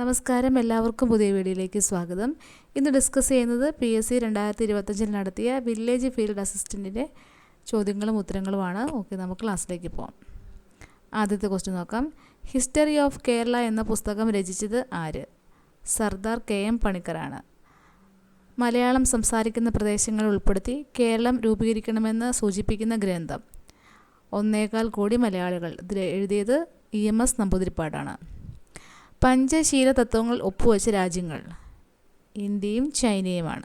നമസ്കാരം. എല്ലാവർക്കും പുതിയ വീഡിയോയിലേക്ക് സ്വാഗതം. ഇന്ന് ഡിസ്കസ് ചെയ്യുന്നത് പി എസ് സി രണ്ടായിരത്തി ഇരുപത്തഞ്ചിൽ നടത്തിയ വില്ലേജ് ഫീൽഡ് അസിസ്റ്റന്റിന്റെ ചോദ്യങ്ങളും ഉത്തരങ്ങളുമാണ്. ഓക്കെ നമുക്ക് ക്ലാസ്സിലേക്ക് പോകാം ആദ്യത്തെ ക്വസ്റ്റ്യൻ നോക്കാം. ഹിസ്റ്ററി ഓഫ് കേരള എന്ന പുസ്തകം രചിച്ചത് ആര്? സർദാർ കെ എം പണിക്കറാണ് മലയാളം സംസാരിക്കുന്ന പ്രദേശങ്ങൾ ഉൾപ്പെടുത്തി കേരളം രൂപീകരിക്കണമെന്ന് സൂചിപ്പിക്കുന്ന ഗ്രന്ഥം. ഒന്നേകാൽ കോടി മലയാളികൾ എഴുതിയത് ഇ എം എസ് നമ്പൂതിരിപ്പാടാണ്. പഞ്ചശീല തത്വങ്ങൾ ഒപ്പുവെച്ച രാജ്യങ്ങൾ ഇന്ത്യയും ചൈനയുമാണ്.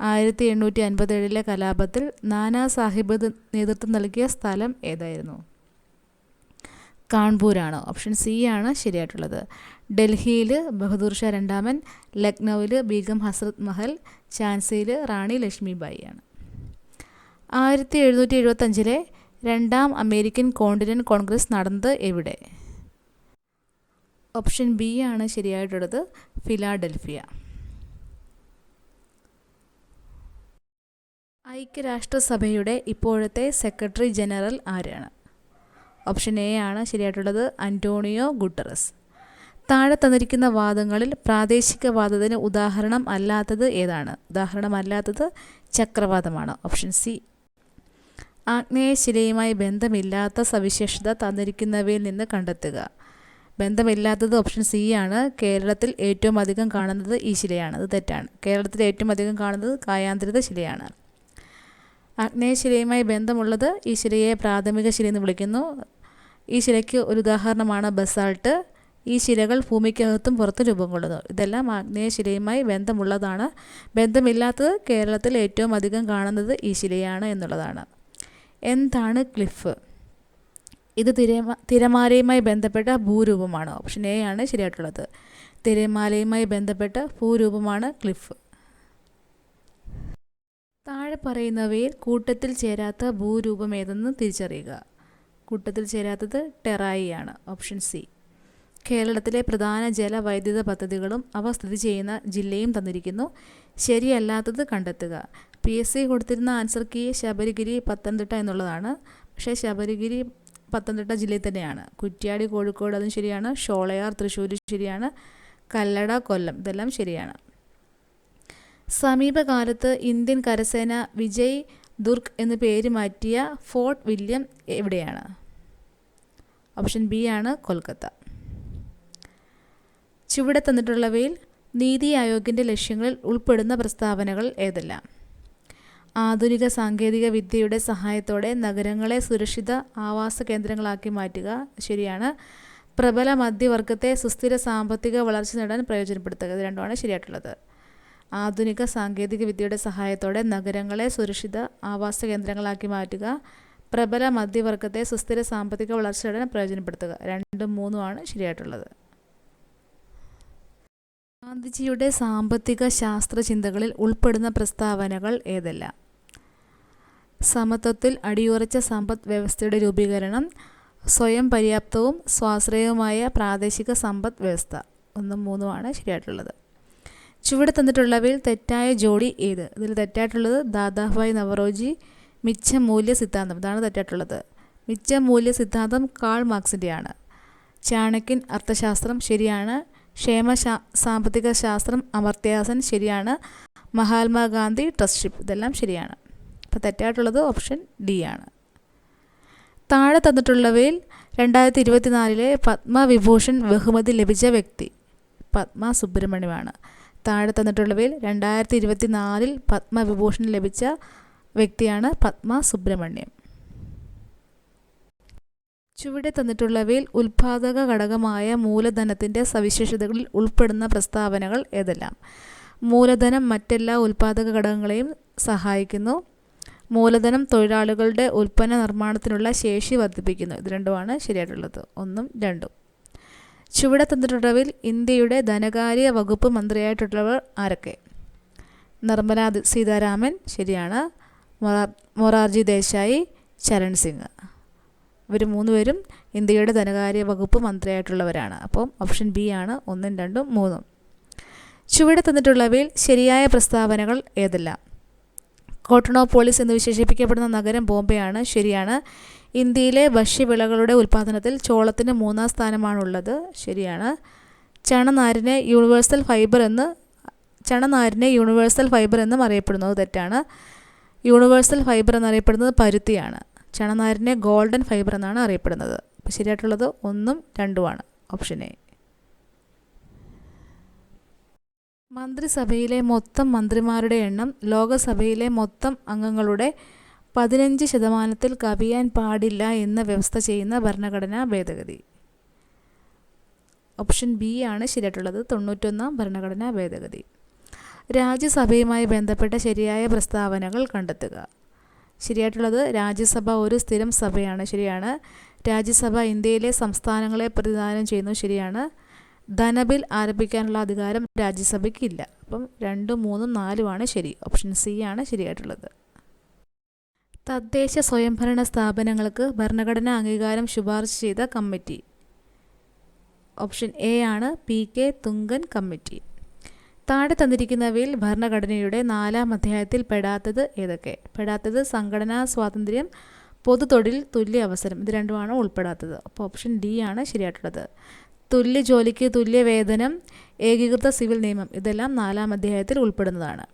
ആയിരത്തി എണ്ണൂറ്റി അൻപത്തേഴിലെ കലാപത്തിൽ നാനാ സാഹിബ് നേതൃത്വം നൽകിയ സ്ഥലം ഏതായിരുന്നു? കാൺപൂരാണ്. ഓപ്ഷൻ സി ആണ് ശരിയായിട്ടുള്ളത്. ഡൽഹിയിൽ ബഹദൂർ ഷാ രണ്ടാമൻ ലക്നൌവിൽ ബീഗം ഹസ്രത് മഹൽ ഝാൻസിയിൽ റാണി ലക്ഷ്മിബായി ആണ്. ആയിരത്തി എഴുന്നൂറ്റി എഴുപത്തഞ്ചിലെ രണ്ടാം അമേരിക്കൻ കോണ്ടിനന്റ് കോൺഗ്രസ് നടന്നത് എവിടെ? ഓപ്ഷൻ ബി ആണ് ശരിയായിട്ടുള്ളത്. ഫിലാഡൽഫിയ. ഐക്യരാഷ്ട്രസഭയുടെ ഇപ്പോഴത്തെ സെക്രട്ടറി ജനറൽ ആരാണ്? ഓപ്ഷൻ എ ആണ് ശരിയായിട്ടുള്ളത് അന്റോണിയോ ഗുട്ടറസ്. താഴെ തന്നിരിക്കുന്ന വാദങ്ങളിൽ പ്രാദേശിക വാദത്തിന് ഉദാഹരണം അല്ലാത്തത് ഏതാണ്? ഉദാഹരണമല്ലാത്തത് ചക്രവാദമാണ് ഓപ്ഷൻ സി. ആഗ്നേയശിലയുമായി ബന്ധമില്ലാത്ത സവിശേഷത തന്നിരിക്കുന്നവയിൽ നിന്ന് കണ്ടെത്തുക. ബന്ധമില്ലാത്തത് ഓപ്ഷൻ സി ആണ്. കേരളത്തിൽ ഏറ്റവും അധികം കാണുന്നത് ഈ ശിലയാണ്. അത് തെറ്റാണ്. കേരളത്തിൽ ഏറ്റവും അധികം കാണുന്നത് കായാന്തരിത ശിലയാണ്. ആഗ്നേയശിലയുമായി ബന്ധമുള്ളത് ഈ ശിലയെ പ്രാഥമിക ശില എന്ന് വിളിക്കുന്നു. ഈ ശിലയ്ക്ക് ഒരു ഉദാഹരണമാണ് ബസാൾട്ട്. ഈ ശിലകൾ ഭൂമിക്കകത്തും പുറത്ത് രൂപം കൊള്ളുന്നു. ഇതെല്ലാം ആഗ്നേയശിലയുമായി ബന്ധമുള്ളതാണ്. ബന്ധമില്ലാത്തത് കേരളത്തിൽ ഏറ്റവും അധികം കാണുന്നത് ഈ ശിലയാണ് എന്നുള്ളതാണ്. എന്താണ് ക്ലിഫ്? ഇത് തിരമാ തിരമാലയുമായി ബന്ധപ്പെട്ട ഭൂരൂപമാണ്. ഓപ്ഷൻ എ ആണ് ശരിയായിട്ടുള്ളത്. തിരമാലയുമായി ബന്ധപ്പെട്ട ഭൂരൂപമാണ് ക്ലിഫ് താഴെ പറയുന്നവയിൽ കൂട്ടത്തിൽ ചേരാത്ത ഭൂരൂപം ഏതെന്ന് തിരിച്ചറിയുക. കൂട്ടത്തിൽ ചേരാത്തത് ടെറായി ആണ്. ഓപ്ഷൻ സി കേരളത്തിലെ പ്രധാന ജലവൈദ്യുത പദ്ധതികളും അവ സ്ഥിതി ചെയ്യുന്ന ജില്ലയും തന്നിരിക്കുന്നു. ശരിയല്ലാത്തത് കണ്ടെത്തുക. പി എസ് സി കൊടുത്തിരുന്ന ആൻസർ കീ ശബരിഗിരി പത്തനംതിട്ട എന്നുള്ളതാണ്. പക്ഷേ ശബരിഗിരി പത്തനംതിട്ട ജില്ലയിൽ തന്നെയാണ്. കുറ്റ്യാടി കോഴിക്കോട് അതും ശരിയാണ്. ഷോളയാർ തൃശ്ശൂർ ശരിയാണ്. കല്ലട കൊല്ലം ഇതെല്ലാം ശരിയാണ്. സമീപകാലത്ത് ഇന്ത്യൻ കരസേന വിജയ് ദുർഗ് എന്ന് പേര് മാറ്റിയ ഫോർട്ട് വില്യം എവിടെയാണ്? ഓപ്ഷൻ ബി ആണ് കൊൽക്കത്ത. ചുവടെ തന്നിട്ടുള്ളവയിൽ നീതി ആയോഗിന്റെ ലക്ഷ്യങ്ങളിൽ ഉൾപ്പെടുന്ന പ്രസ്താവനകൾ ഏതെല്ലാം? ആധുനിക സാങ്കേതിക വിദ്യയുടെ സഹായത്തോടെ നഗരങ്ങളെ സുരക്ഷിത ആവാസ കേന്ദ്രങ്ങളാക്കി മാറ്റുക ശരിയാണ്. പ്രബല മധ്യവർഗത്തെ സുസ്ഥിര സാമ്പത്തിക വളർച്ച നേടാൻ പ്രയോജനപ്പെടുത്തുക. ഇത് രണ്ടുമാണ് ശരിയായിട്ടുള്ളത്. ആധുനിക സാങ്കേതിക വിദ്യയുടെ സഹായത്തോടെ നഗരങ്ങളെ സുരക്ഷിത ആവാസ കേന്ദ്രങ്ങളാക്കി മാറ്റുക പ്രബല മധ്യവർഗത്തെ സുസ്ഥിര സാമ്പത്തിക വളർച്ച നേടാൻ പ്രയോജനപ്പെടുത്തുക. രണ്ടും മൂന്നുമാണ് ശരിയായിട്ടുള്ളത്. ഗാന്ധിജിയുടെ സാമ്പത്തിക ശാസ്ത്ര ചിന്തകളിൽ ഉൾപ്പെടുന്ന പ്രസ്താവനകൾ ഏതെല്ലാം? സമത്വത്തിൽ അടിയുറച്ച സമ്പദ് വ്യവസ്ഥയുടെ രൂപീകരണം സ്വയം പര്യാപ്തവും സ്വാശ്രയവുമായ പ്രാദേശിക സമ്പദ് വ്യവസ്ഥ ഒന്നും മൂന്നുമാണ് ശരിയായിട്ടുള്ളത്. ചുവടെ തന്നിട്ടുള്ളവയിൽ തെറ്റായ ജോഡി ഏത്? ഇതിൽ തെറ്റായിട്ടുള്ളത് ദാദാഭായ് നവറോജി മിച്ച മൂല്യ സിദ്ധാന്തം. ഇതാണ് തെറ്റായിട്ടുള്ളത്. മിച്ച മൂല്യ സിദ്ധാന്തം കാൾ മാർക്സിന്റെയാണ് ചാണക്യൻ അർത്ഥശാസ്ത്രം ശരിയാണ്. ക്ഷേമ സാമ്പത്തിക ശാസ്ത്രം അമർത്യാസൻ ശരിയാണ്. മഹാത്മാഗാന്ധി ട്രസ്റ്റ്ഷിപ്പ്. ഇതെല്ലാം ശരിയാണ്. അപ്പോൾ തെറ്റായിട്ടുള്ളത് ഓപ്ഷൻ ഡി ആണ്. താഴെ തന്നിട്ടുള്ളവയിൽ രണ്ടായിരത്തി ഇരുപത്തിനാലിലെ പത്മവിഭൂഷൺ ബഹുമതി ലഭിച്ച വ്യക്തി പത്മ സുബ്രഹ്മണ്യമാണ്. താഴെ തന്നിട്ടുള്ളവയിൽ രണ്ടായിരത്തി ഇരുപത്തി നാലിൽ പത്മവിഭൂഷൺ ലഭിച്ച വ്യക്തിയാണ് പത്മ സുബ്രഹ്മണ്യം. ചുവടെ തന്നിട്ടുള്ളവയിൽ ഉൽപാദക ഘടകമായ മൂലധനത്തിന്റെ സവിശേഷതകളിൽ ഉൾപ്പെടുന്ന പ്രസ്താവനകൾ ഏതെല്ലാം? മൂലധനം മറ്റെല്ലാ ഉൽപാദക ഘടകങ്ങളെയും സഹായിക്കുന്നു. മൂലധനം തൊഴിലാളികളുടെ ഉൽപ്പന്ന നിർമ്മാണത്തിനുള്ള ശേഷി വർദ്ധിപ്പിക്കുന്നു. ഇത് രണ്ടുമാണ് ശരിയായിട്ടുള്ളത്. ഒന്നും രണ്ടും. ചുവടെ തന്നിട്ടുള്ളവയിൽ ഇന്ത്യയുടെ ധനകാര്യ വകുപ്പ് മന്ത്രിയായിട്ടുള്ളവർ ആരൊക്കെ? നിർമ്മല സീതാരാമൻ ശരിയാണ്. മൊറാർജി ദേശായി ചരൺ സിംഗ്. ഇവർ മൂന്നുപേരും ഇന്ത്യയുടെ ധനകാര്യ വകുപ്പ് മന്ത്രിയായിട്ടുള്ളവരാണ്. അപ്പം ഓപ്ഷൻ ബി ആണ്. ഒന്നും രണ്ടും മൂന്നും. ചുവടെ തന്നിട്ടുള്ളവയിൽ ശരിയായ പ്രസ്താവനകൾ ഏതെല്ലാം? കോട്ടണോപോളിസ് എന്ന് വിശേഷിപ്പിക്കപ്പെടുന്ന നഗരം ബോംബെയാണ്. ശരിയാണ്. ഇന്ത്യയിലെ ഭക്ഷ്യവിളകളുടെ ഉൽപ്പാദനത്തിൽ ചോളത്തിന് മൂന്നാം സ്ഥാനമാണുള്ളത്. ശരിയാണ്. ചണനാരിനെ യൂണിവേഴ്സൽ ഫൈബർ എന്ന് ചണനാരിനെ യൂണിവേഴ്സൽ ഫൈബർ എന്നും അറിയപ്പെടുന്നത് തെറ്റാണ്. യൂണിവേഴ്സൽ ഫൈബർ എന്നറിയപ്പെടുന്നത് പരുത്തിയാണ്. ചണനാരിനെ ഗോൾഡൻ ഫൈബർ എന്നാണ് അറിയപ്പെടുന്നത്. ശരിയായിട്ടുള്ളത് ഒന്നും രണ്ടുമാണ്. Option A. മന്ത്രിസഭയിലെ മൊത്തം മന്ത്രിമാരുടെ എണ്ണം ലോകസഭയിലെ മൊത്തം അംഗങ്ങളുടെ പതിനഞ്ച് ശതമാനത്തിൽ കവിയാൻ പാടില്ല എന്ന് വ്യവസ്ഥ ചെയ്യുന്ന ഭരണഘടനാ ഭേദഗതി. ഓപ്ഷൻ ബി ആണ് ശരിയായിട്ടുള്ളത്. തൊണ്ണൂറ്റൊന്നാം ഭരണഘടനാ ഭേദഗതി. രാജ്യസഭയുമായി ബന്ധപ്പെട്ട ശരിയായ പ്രസ്താവനകൾ കണ്ടെത്തുക. ശരിയായിട്ടുള്ളത് രാജ്യസഭ ഒരു സ്ഥിരം സഭയാണ്. ശരിയാണ്. രാജ്യസഭ ഇന്ത്യയിലെ സംസ്ഥാനങ്ങളെ പ്രതിദാനം ചെയ്യുന്നു. ശരിയാണ്. ധനബിൽ ആരംഭിക്കാനുള്ള അധികാരം രാജ്യസഭയ്ക്ക് ഇല്ല അപ്പം രണ്ടും മൂന്നും നാലുമാണ് ശരി. ഓപ്ഷൻ സി ആണ് ശരിയായിട്ടുള്ളത്. തദ്ദേശ സ്വയംഭരണ സ്ഥാപനങ്ങൾക്ക് ഭരണഘടനാ അംഗീകാരം ശുപാർശ ചെയ്ത കമ്മിറ്റി. ഓപ്ഷൻ എ ആണ് പി കെ തുങ്കൻ കമ്മിറ്റി. താഴെ തന്നിരിക്കുന്നവയിൽ ഭരണഘടനയുടെ നാലാം അധ്യായത്തിൽ പെടാത്തത് ഏതൊക്കെ? പെടാത്തത് സംഘടനാ സ്വാതന്ത്ര്യം പൊതു തൊഴിൽ തുല്യ അവസരം ഇത് രണ്ടുമാണ് ഉൾപ്പെടാത്തത്. അപ്പോൾ ഓപ്ഷൻ ഡി ആണ് ശരിയായിട്ടുള്ളത്. തുല്യ ജോലിക്ക് തുല്യ വേതനം ഏകീകൃത സിവിൽ നിയമം ഇതെല്ലാം നാലാം അധ്യായത്തിൽ ഉൾപ്പെടുന്നതാണ്.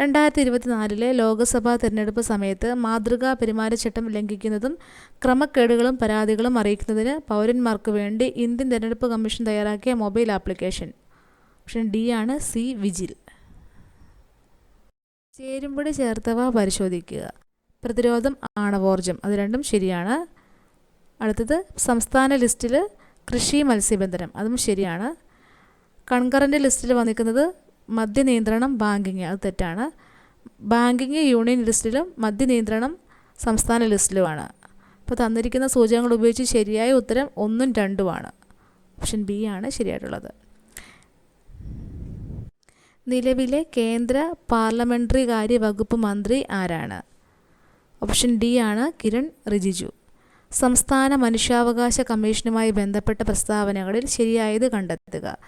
രണ്ടായിരത്തി ഇരുപത്തിനാലിലെ ലോക്സഭാ തിരഞ്ഞെടുപ്പ് സമയത്ത് മാതൃകാ പെരുമാറ്റച്ചട്ടം ലംഘിക്കുന്നതും ക്രമക്കേടുകളും പരാതികളും അറിയിക്കുന്നതിന് പൗരന്മാർക്ക് വേണ്ടി ഇന്ത്യൻ തിരഞ്ഞെടുപ്പ് കമ്മീഷൻ തയ്യാറാക്കിയ മൊബൈൽ ആപ്ലിക്കേഷൻ. ഓപ്ഷൻ ഡി ആണ് സി വിജിൽ. ചേരുംപടി ചേർത്തവ പരിശോധിക്കുക. പ്രതിരോധം ആണവോർജം അത് രണ്ടും ശരിയാണ്. അടുത്തത് സംസ്ഥാന ലിസ്റ്റിൽ കൃഷി മത്സ്യബന്ധനം അതും ശരിയാണ്. കൺകറന്റ് ലിസ്റ്റിൽ വന്നിരിക്കുന്നത് മദ്യനിയന്ത്രണം ബാങ്കിങ് അത് തെറ്റാണ്. ബാങ്കിങ് യൂണിയൻ ലിസ്റ്റിലും മദ്യനിയന്ത്രണം സംസ്ഥാന ലിസ്റ്റിലുമാണ്. അപ്പോൾ തന്നിരിക്കുന്ന സൂചകങ്ങൾ ഉപയോഗിച്ച് ശരിയായ ഉത്തരം ഒന്നും രണ്ടുമാണ് ഓപ്ഷൻ ബി ആണ് ശരിയായിട്ടുള്ളത്. നിലവിലെ കേന്ദ്ര പാർലമെന്ററി കാര്യ വകുപ്പ് മന്ത്രി ആരാണ്? ഓപ്ഷൻ ഡി ആണ് കിരൺ റിജിജു. സംസ്ഥാന മനുഷ്യാവകാശ കമ്മീഷനുമായി ബന്ധപ്പെട്ട പ്രസ്താവനകളിൽ ശരിയായത് കണ്ടെത്തുക.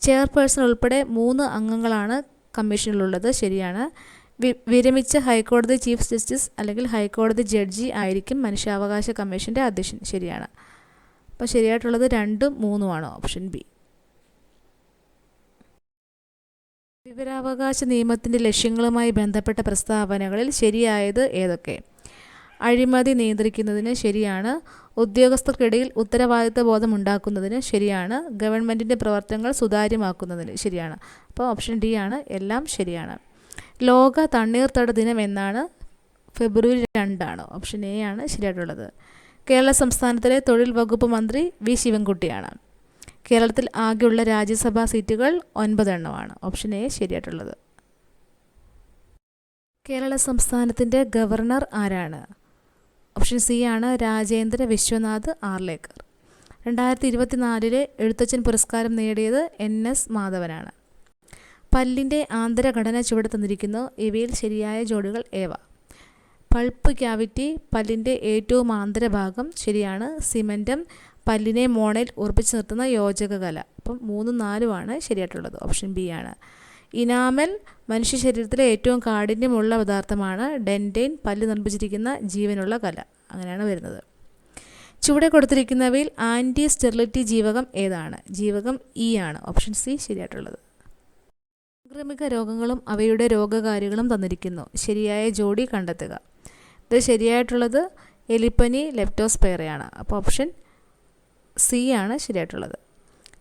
ചെയർപേഴ്സൺ ഉൾപ്പെടെ മൂന്ന് അംഗങ്ങളാണ് കമ്മീഷനിലുള്ളത്. ശരിയാണ്. വിരമിച്ച ഹൈക്കോടതി ചീഫ് ജസ്റ്റിസ് അല്ലെങ്കിൽ ഹൈക്കോടതി ജഡ്ജി ആയിരിക്കും മനുഷ്യാവകാശ കമ്മീഷന്റെ അധ്യക്ഷൻ. ശരിയാണ്. അപ്പോൾ ശരിയായിട്ടുള്ളത് രണ്ടും മൂന്നുമാണ് ഓപ്ഷൻ ബി. വിവരാവകാശ നിയമത്തിന്റെ ലക്ഷ്യങ്ങളുമായി ബന്ധപ്പെട്ട പ്രസ്താവനകളിൽ ശരിയായത് ഏതൊക്കെ? അഴിമതി നിയന്ത്രിക്കുന്നതിന് ശരിയാണ്. ഉദ്യോഗസ്ഥർക്കിടയിൽ ഉത്തരവാദിത്വ ബോധം ഉണ്ടാക്കുന്നതിന് ശരിയാണ്. ഗവൺമെന്റിന്റെ പ്രവർത്തനങ്ങൾ സുതാര്യമാക്കുന്നതിന് ശരിയാണ്. അപ്പോൾ ഓപ്ഷൻ ഡി ആണ്. എല്ലാം ശരിയാണ്. ലോക തണ്ണീർത്തട ദിനം എന്നാണ് ഫെബ്രുവരി രണ്ടാണ്. ഓപ്ഷൻ എ ആണ് ശരിയായിട്ടുള്ളത്. കേരള സംസ്ഥാനത്തിലെ തൊഴിൽ വകുപ്പ് മന്ത്രി വി ശിവൻകുട്ടിയാണ്. കേരളത്തിൽ ആകെയുള്ള രാജ്യസഭാ സീറ്റുകൾ ഒൻപതെണ്ണമാണ് ഓപ്ഷൻ എ ശരിയായിട്ടുള്ളത്. കേരള സംസ്ഥാനത്തിന്റെ ഗവർണർ ആരാണ്? ഓപ്ഷൻ സി ആണ് രാജേന്ദ്ര വിശ്വനാഥ് ആർലേക്കർ രണ്ടായിരത്തി ഇരുപത്തിനാലിലെ എഴുത്തച്ഛൻ പുരസ്കാരം നേടിയത് എൻ എസ് മാധവനാണ്. പല്ലിന്റെ ആന്തരഘടന ചുവടെ തന്നിരിക്കുന്നു ഇവയിൽ ശരിയായ ജോഡികൾ ഏവ? പൾപ്പ് ക്യാവിറ്റി പല്ലിന്റെ ഏറ്റവും ആന്തരഭാഗം ശരിയാണ് സിമന്റം പല്ലിനെ മോണയിൽ ഉറപ്പിച്ചു നിർത്തുന്ന യോജക കല അപ്പം മൂന്നും നാലുമാണ് ശരിയായിട്ടുള്ളത്. ഓപ്ഷൻ ബി ആണ്. ഇനാമൽ മനുഷ്യ ശരീരത്തിലെ ഏറ്റവും കാഠിന്യമുള്ള പദാർത്ഥമാണ് ഡെന്റൈൻ പല്ല് നിർമ്മിച്ചിരിക്കുന്ന ജീവനുള്ള കല. അങ്ങനെയാണ് വരുന്നത്. ചുവടെ കൊടുത്തിരിക്കുന്നവയിൽ ആന്റി സ്റ്റെറിലിറ്റി ജീവകം ഏതാണ്? ജീവകം ഇ ആണ്. ഓപ്ഷൻ സി ശരിയായിട്ടുള്ളത്. സാംക്രമിക രോഗങ്ങളും അവയുടെ രോഗകാരികളും തന്നിരിക്കുന്നു. ശരിയായ ജോഡി കണ്ടെത്തുക. ഇത് ശരിയായിട്ടുള്ളത് എലിപ്പനി ലെപ്റ്റോസ്പെയറയാണ് അപ്പോൾ ഓപ്ഷൻ സി ആണ് ശരിയായിട്ടുള്ളത്.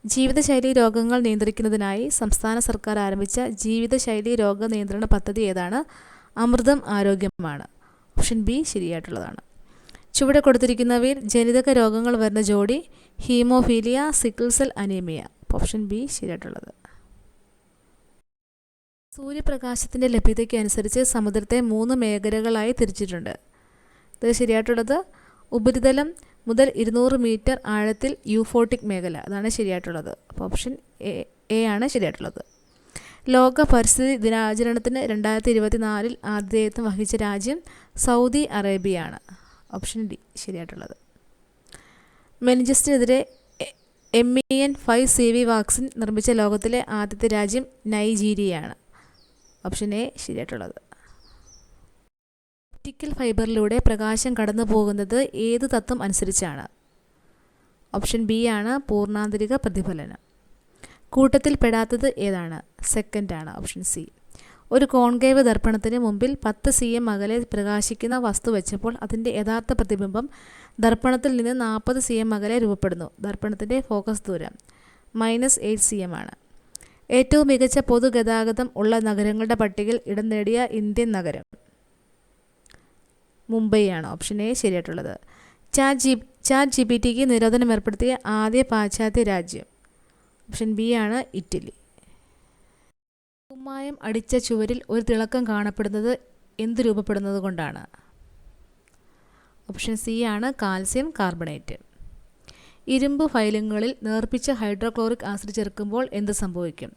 ജീവിതശൈലി രോഗങ്ങൾ നിയന്ത്രിക്കുന്നതിനായി സംസ്ഥാന സർക്കാർ ആരംഭിച്ച ജീവിതശൈലി രോഗ നിയന്ത്രണ പദ്ധതി ഏതാണ്? അമൃതം ആരോഗ്യമാണ്. ഓപ്ഷൻ ബി ശരിയായിട്ടുള്ളതാണ്. ചുവടെ കൊടുത്തിരിക്കുന്നവയിൽ ജനിതക രോഗങ്ങൾ വരുന്ന ജോഡി haemophilia sickle cell anaemia. Option B ശരിയായിട്ടുള്ളത്. സൂര്യപ്രകാശത്തിന്റെ ലഭ്യതയ്ക്ക് അനുസരിച്ച് സമുദ്രത്തെ മൂന്ന് മേഖലകളായി തിരിച്ചിട്ടുണ്ട്. ഇത് ശരിയായിട്ടുള്ളത്? ഉപരിതലം മുതൽ ഇരുന്നൂറ് മീറ്റർ ആഴത്തിൽ യൂഫോട്ടിക് മേഖല. അതാണ് ശരിയായിട്ടുള്ളത്. അപ്പോൾ ഓപ്ഷൻ എ എ ആണ് ശരിയായിട്ടുള്ളത്. ലോക പരിസ്ഥിതി ദിനാചരണത്തിന് രണ്ടായിരത്തി ഇരുപത്തി നാലിൽ ആതിഥേയത്വം വഹിച്ച രാജ്യം സൗദി അറേബ്യയാണ്. ഓപ്ഷൻ ഡി ശരിയായിട്ടുള്ളത്. മെനിജസ്റ്റിനെതിരെ M E N five C V vaccine നിർമ്മിച്ച ലോകത്തിലെ ആദ്യത്തെ രാജ്യം നൈജീരിയയാണ്. ഓപ്ഷൻ എ ശരിയായിട്ടുള്ളത്. ഒപ്റ്റിക്കൽ ഫൈബറിലൂടെ പ്രകാശം കടന്നു പോകുന്നത് ഏത് തത്വം അനുസരിച്ചാണ്? ഓപ്ഷൻ ബി ആണ് പൂർണാന്തരിക പ്രതിഫലനം. കൂട്ടത്തിൽ പെടാത്തത് ഏതാണ്? സെക്കൻഡ് ആണ് ഓപ്ഷൻ സി ഒരു കോൺകേവ് ദർപ്പണത്തിന് മുമ്പിൽ പത്ത് സി എം അകലെ പ്രകാശിക്കുന്ന വസ്തു വെച്ചപ്പോൾ അതിന്റെ യഥാർത്ഥ പ്രതിബിംബം ദർപ്പണത്തിൽ നിന്ന് നാൽപ്പത് സി എം അകലെ രൂപപ്പെടുന്നു. ദർപ്പണത്തിന്റെ ഫോക്കസ് ദൂരം മൈനസ് എയ്റ്റ് സി എം ആണ്. ഏറ്റവും മികച്ച പൊതുഗതാഗതം ഉള്ള നഗരങ്ങളുടെ പട്ടികയിൽ ഇടം നേടിയ ഇന്ത്യൻ നഗരം. മുംബൈയാണ് option A ശരിയായിട്ടുള്ളത്. Chat G chat G P tick നിരോധനം ഏർപ്പെടുത്തിയ ആദ്യ പാശ്ചാത്യ രാജ്യം. ഓപ്ഷൻ ബി ആണ് ഇറ്റലി. കുമ്മായം അടിച്ച ചുവരിൽ ഒരു തിളക്കം കാണപ്പെടുന്നത് എന്ത് രൂപപ്പെടുന്നത് കൊണ്ടാണ്? ഓപ്ഷൻ സി ആണ് കാൽസ്യം കാർബണേറ്റ്. ഇരുമ്പ് ഫയലുകളിൽ നേർപ്പിച്ച ഹൈഡ്രോക്ലോറിക് ആസിഡ് ചേർക്കുമ്പോൾ എന്ത് സംഭവിക്കും?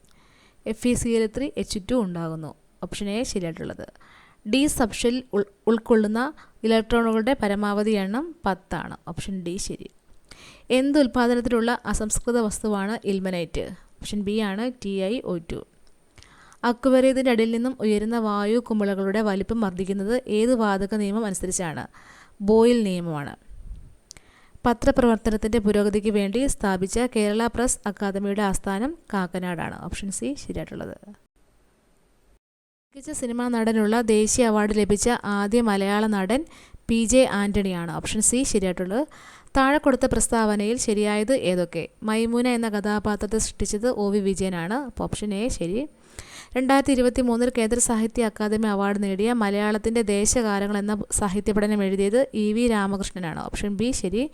F E C L three H two ഉണ്ടാകുന്നു. ഓപ്ഷൻ എ ശരിയായിട്ടുള്ളത്. ഡി സബ്ഷെൽ ഉൾ ഉൾക്കൊള്ളുന്ന ഇലക്ട്രോണുകളുടെ പരമാവധി എണ്ണം പത്താണ്. ഓപ്ഷൻ ഡി ശരി. എന്ത് ഉൽപ്പാദനത്തിലുള്ള അസംസ്കൃത വസ്തുവാണ് ഇൽമനൈറ്റ്? ഓപ്ഷൻ ബി ആണ് ടി ഐ ഒ ടു. അക്വറിയത്തിന്റെ അടിയിൽ നിന്നും ഉയരുന്ന വായു കുമിളകളുടെ വലിപ്പം വർദ്ധിക്കുന്നത് ഏത് വാതക നിയമം അനുസരിച്ചാണ്? ബോയിൽ നിയമമാണ്. പത്രപ്രവർത്തനത്തിന്റെ പുരോഗതിക്ക് വേണ്ടി സ്ഥാപിച്ച കേരള പ്രസ് അക്കാദമിയുടെ ആസ്ഥാനം കാക്കനാടാണ്. Option C ശരിയായിട്ടുള്ളത്. മികച്ച സിനിമാ നടനുള്ള ദേശീയ അവാർഡ് ലഭിച്ച ആദ്യ മലയാള നടൻ പി ജെ ആന്റണിയാണ് ഓപ്ഷൻ സി ശരിയായിട്ടുള്ളത്. താഴെ കൊടുത്ത പ്രസ്താവനയിൽ ശരിയായത് ഏതൊക്കെ? മൈമൂന എന്ന കഥാപാത്രത്തെ സൃഷ്ടിച്ചത് ഒ വി വിജയനാണ്. അപ്പോൾ ഓപ്ഷൻ എ ശരി. രണ്ടായിരത്തി ഇരുപത്തി മൂന്നിൽ കേന്ദ്ര സാഹിത്യ അക്കാദമി അവാർഡ് നേടിയ മലയാളത്തിന്റെ ദേശകാലങ്ങൾ എന്ന സാഹിത്യ പഠനം എഴുതിയത് ഇ വി രാമകൃഷ്ണനാണ്. ഓപ്ഷൻ ബി ശരി.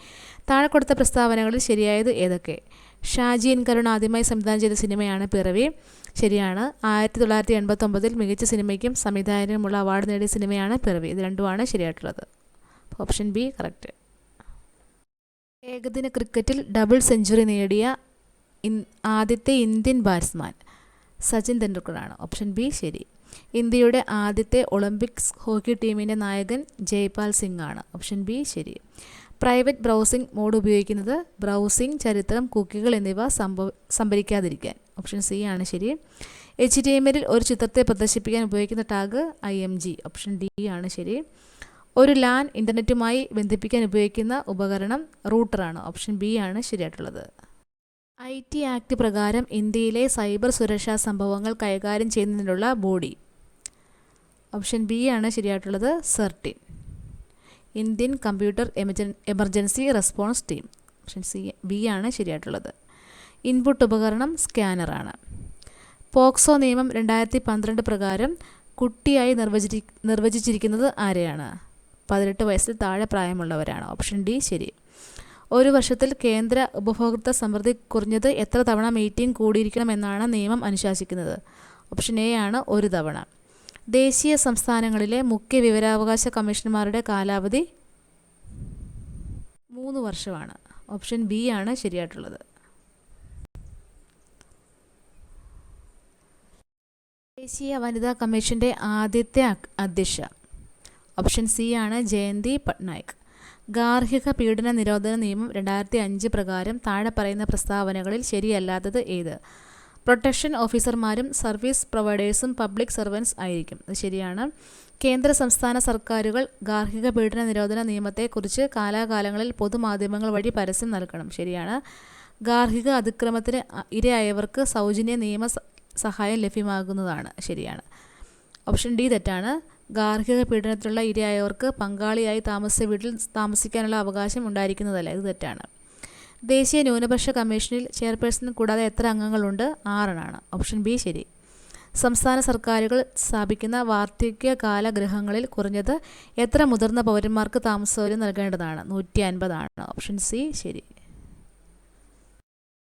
താഴെ കൊടുത്ത പ്രസ്താവനകളിൽ ശരിയായത് ഏതൊക്കെ? ഷാജി എൻ കരുൺ ആദ്യമായി സംവിധാനം ചെയ്ത സിനിമയാണ് പിറവി. ശരിയാണ്. ആയിരത്തി തൊള്ളായിരത്തി എൺപത്തൊമ്പതിൽ മികച്ച സിനിമയ്ക്കും സംവിധായകനുമുള്ള അവാർഡ് നേടിയ സിനിമയാണ് പിറവി. ഇത് രണ്ടുമാണ് ശരിയായിട്ടുള്ളത്. ഓപ്ഷൻ ബി കറക്റ്റ് ഏകദിന ക്രിക്കറ്റിൽ ഡബിൾ സെഞ്ചുറി നേടിയ ആദ്യത്തെ ഇന്ത്യൻ ബാറ്റ്സ്മാൻ സച്ചിൻ തെണ്ടുൽക്കറാണ് ഓപ്ഷൻ ബി ശരി. ഇന്ത്യയുടെ ആദ്യത്തെ ഒളിമ്പിക്സ് ഹോക്കി ടീമിന്റെ നായകൻ ജയ്പാൽ സിംഗ് ആണ്. ഓപ്ഷൻ ബി ശരി. പ്രൈവറ്റ് ബ്രൗസിംഗ് മോഡ് ഉപയോഗിക്കുന്നത് ബ്രൗസിംഗ് ചരിത്രം കുക്കികൾ എന്നിവ സംഭവ സംഭരിക്കാതിരിക്കാൻ. ഓപ്ഷൻ സി ആണ് ശരി. എച്ച് ഡി എം എല്ലിൽ ഒരു ചിത്രത്തെ പ്രദർശിപ്പിക്കാൻ ഉപയോഗിക്കുന്ന tag I M G option D ആണ് ശരി. ഒരു ലാൻ ഇന്റർനെറ്റുമായി ബന്ധിപ്പിക്കാൻ ഉപയോഗിക്കുന്ന ഉപകരണം റൂട്ടറാണ് ഓപ്ഷൻ ബി ആണ് ശരിയായിട്ടുള്ളത്. ഐ ടി ആക്ട് പ്രകാരം ഇന്ത്യയിലെ സൈബർ സുരക്ഷാ സംഭവങ്ങൾ കൈകാര്യം ചെയ്യുന്നതിനുള്ള ബോഡി. ഓപ്ഷൻ ബി ആണ് ശരിയായിട്ടുള്ളത്. Certain. Indian computer എമർജൻ emergency response team. Option C B ആണ് ശരിയായിട്ടുള്ളത്. ഇൻപുട്ട് ഉപകരണം സ്കാനറാണ് പോക്സോ നിയമം രണ്ടായിരത്തി പന്ത്രണ്ട് പ്രകാരം കുട്ടിയായി നിർവചി നിർവചിച്ചിരിക്കുന്നത് ആരെയാണ്? പതിനെട്ട് വയസ്സിൽ താഴെ പ്രായമുള്ളവരാണ്. ഓപ്ഷൻ ഡി ശരി. ഒരു വർഷത്തിൽ കേന്ദ്ര ഉപഭോക്തൃ സമൃദ്ധി കുറഞ്ഞത് എത്ര തവണ മീറ്റിംഗ് കൂടിയിരിക്കണമെന്നാണ് നിയമം അനുശാസിക്കുന്നത്? ഓപ്ഷൻ എ ആണ് ഒരു തവണ. ദേശീയ സംസ്ഥാനങ്ങളിലെ മുഖ്യ വിവരാവകാശ കമ്മീഷണർമാരുടെ കാലാവധി മൂന്ന് വർഷമാണ്. ഓപ്ഷൻ ബി ആണ് ശരിയായിട്ടുള്ളത്. ദേശീയ വനിതാ കമ്മീഷന്റെ ആദ്യത്തെ അധ്യക്ഷ. ഓപ്ഷൻ സി ആണ് ജയന്തി പട്നായിക്. ഗാർഹിക പീഡന നിരോധന നിയമം രണ്ടായിരത്തി അഞ്ച് പ്രകാരം താഴെ പറയുന്ന പ്രസ്താവനകളിൽ ശരിയല്ലാത്തത് ഏത്? പ്രൊട്ടക്ഷൻ ഓഫീസർമാരും സർവീസ് പ്രൊവൈഡേഴ്സും പബ്ലിക് സർവൻസ് ആയിരിക്കും. അത് ശരിയാണ്. കേന്ദ്ര സംസ്ഥാന സർക്കാരുകൾ ഗാർഹിക പീഡന നിരോധന നിയമത്തെക്കുറിച്ച് കാലാകാലങ്ങളിൽ പൊതുമാധ്യമങ്ങൾ വഴി പരസ്യം നൽകണം. ശരിയാണ്. ഗാർഹിക അതിക്രമത്തിന് ഇരയായവർക്ക് സൗജന്യ നിയമ സഹായം ലഭ്യമാകുന്നതാണ്. ശരിയാണ്. ഓപ്ഷൻ ഡി തെറ്റാണ്. ഗാർഹിക പീഡനത്തിലുള്ള ഇരയായവർക്ക് പങ്കാളിയായി താമസിച്ച വീട്ടിൽ താമസിക്കാനുള്ള അവകാശം ഉണ്ടായിരിക്കുന്നതല്ല. ഇത് തെറ്റാണ്. ദേശീയ ന്യൂനപക്ഷ കമ്മീഷനിൽ ചെയർപേഴ്സൺ കൂടാതെ എത്ര അംഗങ്ങളുണ്ട്? ആറെണ്ണാണ് ഓപ്ഷൻ ബി ശരി. സംസ്ഥാന സർക്കാരുകൾ സ്ഥാപിക്കുന്ന വാർദ്ധക്യകാല ഗൃഹങ്ങളിൽ കുറഞ്ഞത് എത്ര മുതിർന്ന പൗരന്മാർക്ക് താമസ സൗകര്യം നൽകേണ്ടതാണ്? നൂറ്റി അൻപതാണ്. ഓപ്ഷൻ സി ശരി.